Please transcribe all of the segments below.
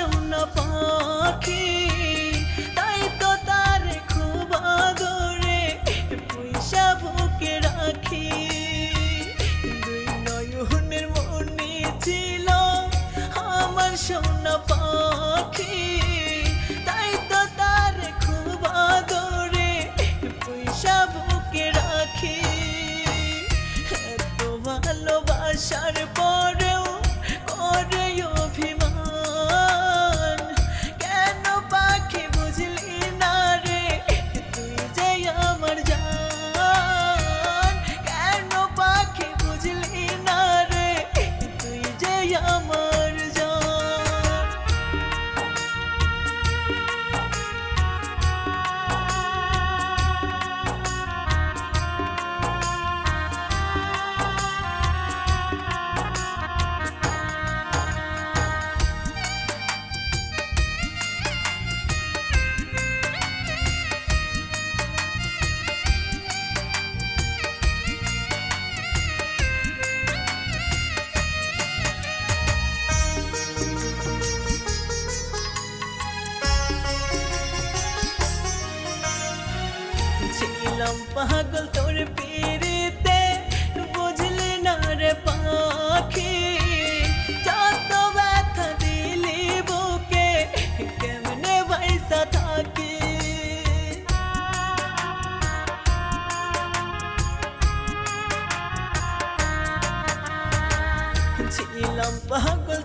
জন্য তাই তো তার খুব আদরে দুই নয়নের মনে ছিল আমার সোনা পাখি পাগল তোর পিড়িতে বুঝলি না রে পাখি? যত ব্যথা দিলি বুকে, কেমনে পয়সা থাকি? ছিলাম পাগল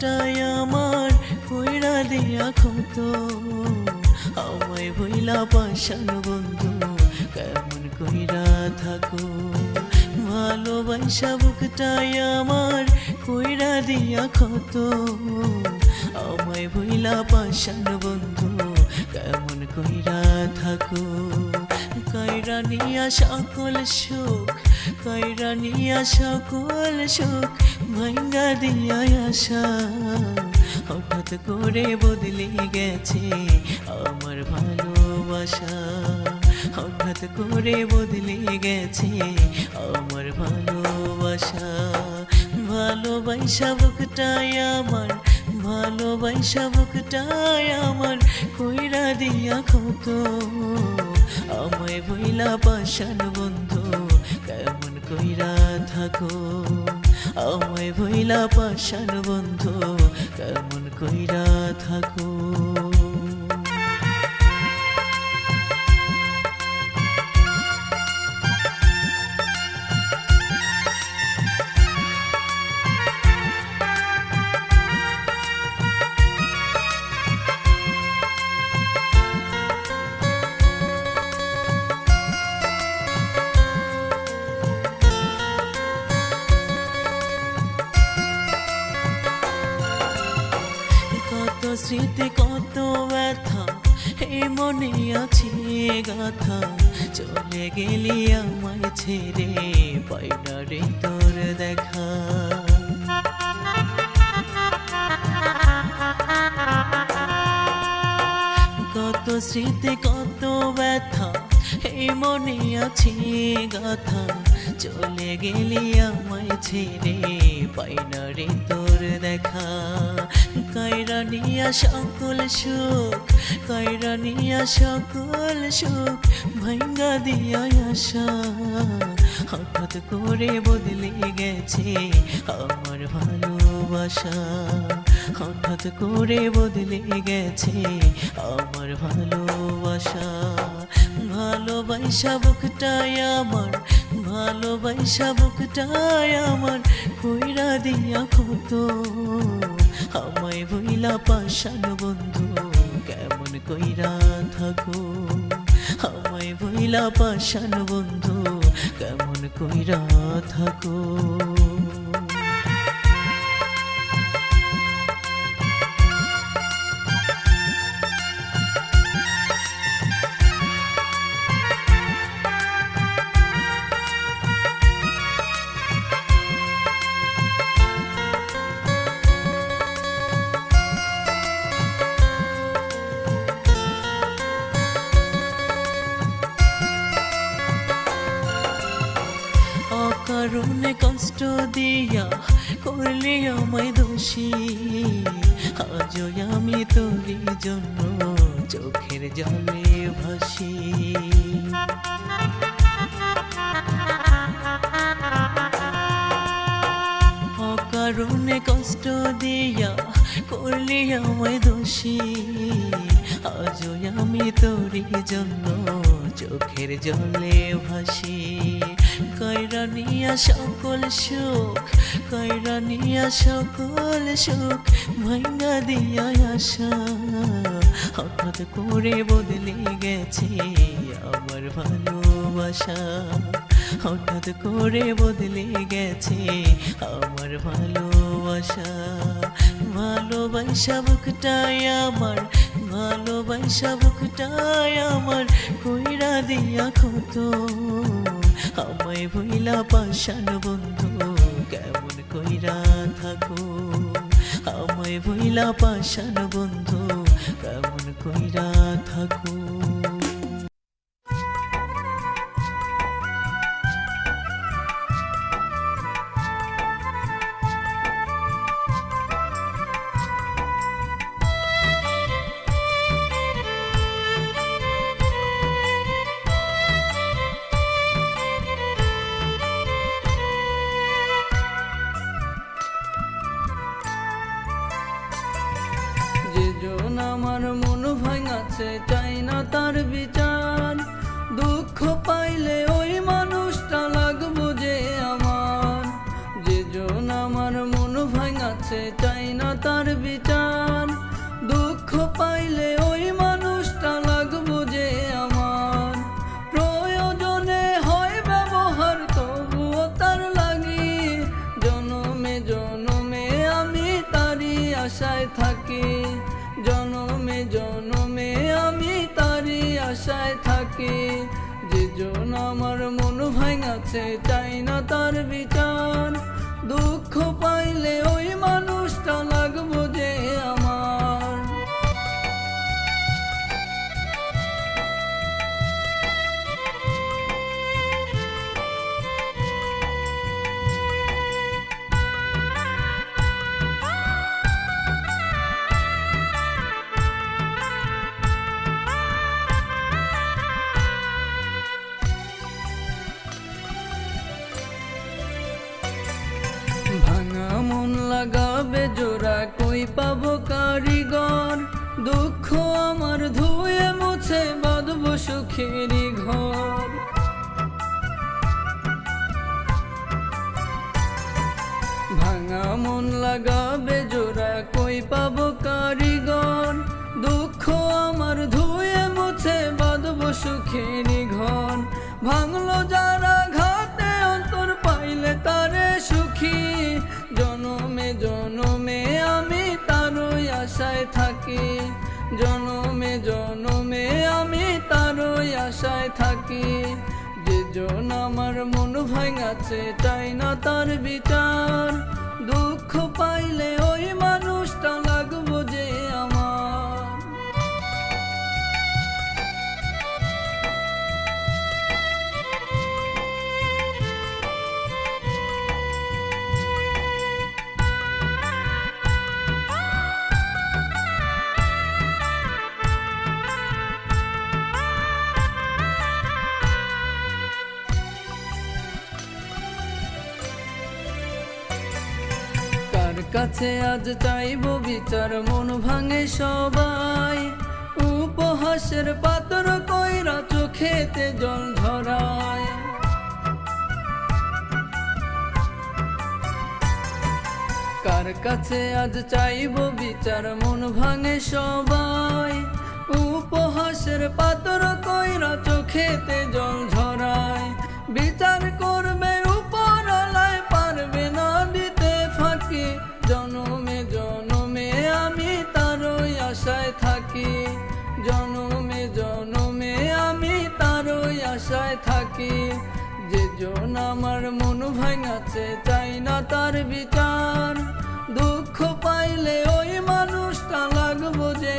বুকটাই আমার কইরা দিয়া ক্ষত আমায় হইলা পাশান বন্ধু, কেমন কইরা থাকো? ভালোবাসা বুকটাই আমার কইরা দিয়া ক্ষত আমায় ভইলা পাশান বন্ধু, কেমন কইরা থাকো? কাইরা নিয়া সকল সুখ, কাইরা নিয়া সকল সুখ, ভাঙ্গা দিয়া আশা। হঠাৎ করে বদলে গেছে আমার ভালোবাসা। হঠাৎ করে বদলে গেছে আমার ভালোবাসা। ভালোবাসা বুকটাই আমার, ভালোবাসা বুকটাই আমার, কইরা দিয়া ক্ষত আমায় ভইলা পাশান বন্ধু, কেমন কইরা থাকো? আমায় ভইলা পাশান বন্ধু, কেমন কইরা থাকো? গাথা চলে গেলি আমায় ছেড়ে পাইনা রে তোর দেখা। কত স্মৃতি, কত ব্যথা, এই মনে আছে গাথা। চলে গেলি আমায় ছেড়ে পাইনা রে তোর দেখা, কায়রা নিয়া সকল সুখ, কায়রা নিয়া সকল সুখ ভাঙ্গা দিয়া আশা। হঠাৎ করে বদলে গেছে আমার ভালোবাসা। হঠাৎ করে বদলে গেছে আমার ভালোবাসা। ভালোবাসা বুকটাই আমার ভালোবাসা বুকটায় আমার কইরা দিয়া কত। আমায় বইলা পাশান বন্ধু, কেমন কইরা থাকো। আমায় বইলা পাশান বন্ধু, কেমন কইরা থাকো। দিয়া করলে আমায় দোষী। আজও আমি তোরই জন্য চোখের জলে ভাসি। অকারণে কষ্ট দিয়া করলে আমায় দোষী। আজও আমি তোরই জন্য চোখের জলে ভাসি। কয়রা নিয়া সকল সুখ কয়রা নিয়া সকল সুখ ভাঙ্গা দিয়া আশা। হঠাৎ করে বদলে গেছে আমার ভালোবাসা। হঠাৎ করে বদলে গেছে আমার ভালোবাসা। ভালোবাসা বুকটাই আমার ভালোবাসা বুকটায় আমার কইরা দিয়া কত? আমায় ভইলা পাশান বন্ধু, কেমন কইরা থাকো? আমায় ভইলা পাশান বন্ধু, কেমন কইরা থাকো? চাই না তার বিচার। দুঃখ পাইলে ওই মানুষটা লাগবো যে আমার। প্রয়োজনে হয় ব্যবহার, তবুও তার লাগি। জনমে জনমে আমি তারই আশায় থাকি। জনমে জনমে আমি তারই আশায় থাকি। যে জন আমার মন ভাঙাছে চাই না তার বিচার? দুঃখ পাইলে ওই মানুষটা লাগবো যে সুখেরই ঘর। ভাঙা মন লাগাবে জোড়া, কই পাবো কারিগর? দুঃখ আমার ধুয়ে মুছে, বাঁধব সুখেরই থাকি যেজন আমার মন ভাঙাছে তাই না তার বিচার? দুঃখ পাইলে ওই মানুষটা লাগবো যে কাছে আজ চাইব বিচার, মন ভাঙে সবাই। উপহাসের পাত্র কইরা চোখেতে জল ঝরায় কার কাছে আজ চাইব বিচার, মন ভাঙে সবাই। উপহাসের পাত্র কইরা চোখেতে জল ঝরায় বিচার করবে থাকি যে জন আমার মন ভাঙাছে চাই না তার বিচার। দুঃখ পাইলে ওই মানুষটা লাগবো যে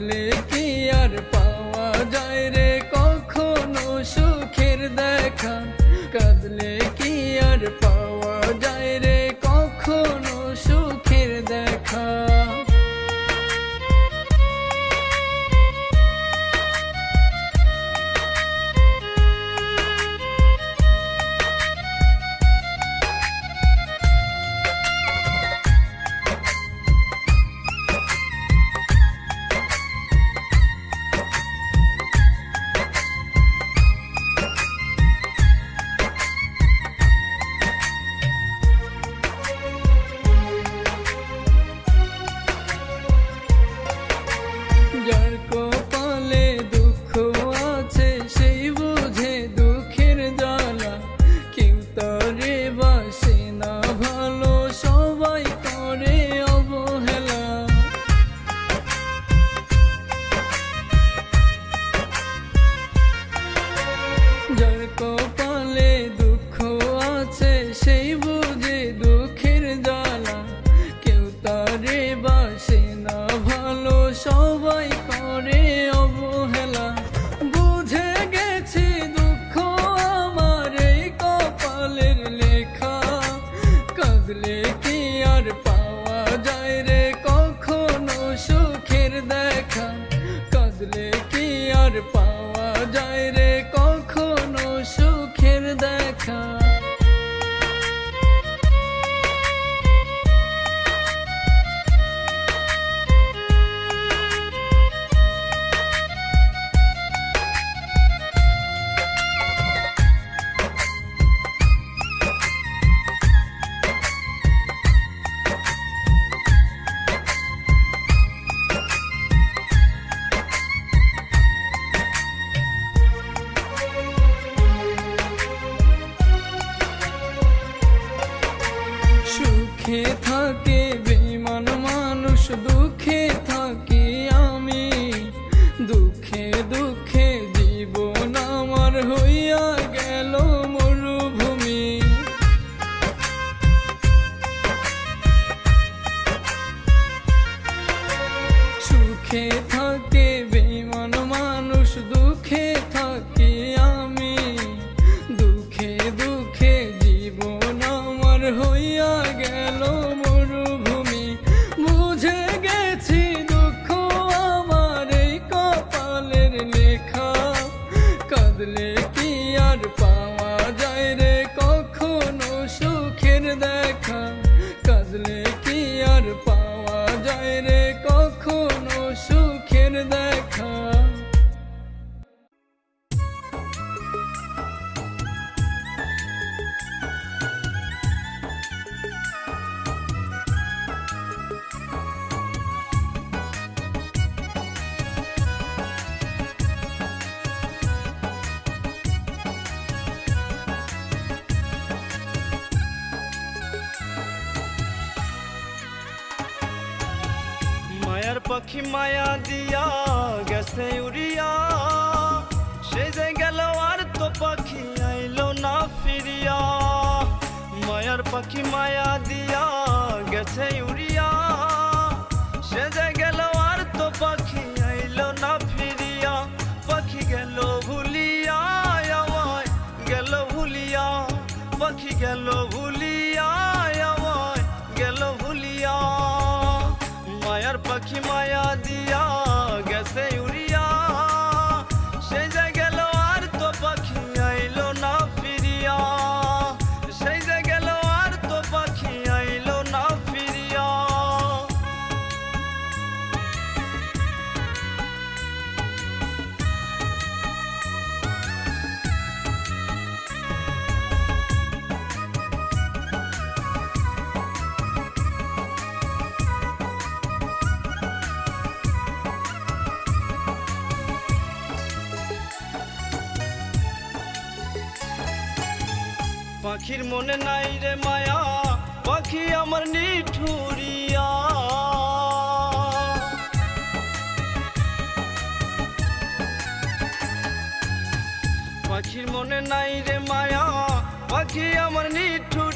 কাঁদলে কি আর পাখি মায়া দিয়া গেছে উড়িয়া। সে যে গেল আর তো পাখি আইলো না ফিরিয়া। মায়ার পাখি মায়া দিয়া গেছে উড়িয়া। সে যে গেল আর তো পাখি আইলো না ফিরিয়া। পাখি গেল ভুলিয়া, আমায় গেল ভুলিয়া। পাখি গেল ভুলিয়া। পাখির মনে নাই রে মায়া, পাখি আমার নিঠুরিয়া। পাখির মনে নাই রে মায়া, পাখি আমার নিঠুরিয়া।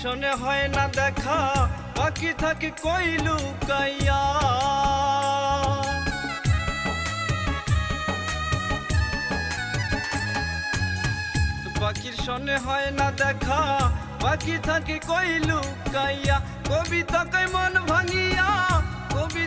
সনে হয় না দেখা বাকি থাকে কইলু কাইয়া পাখির সনে হয় না দেখা বাকি থাকে কইলু কাইয়া কবিতা কই মন ভাঙিয়া কবিতা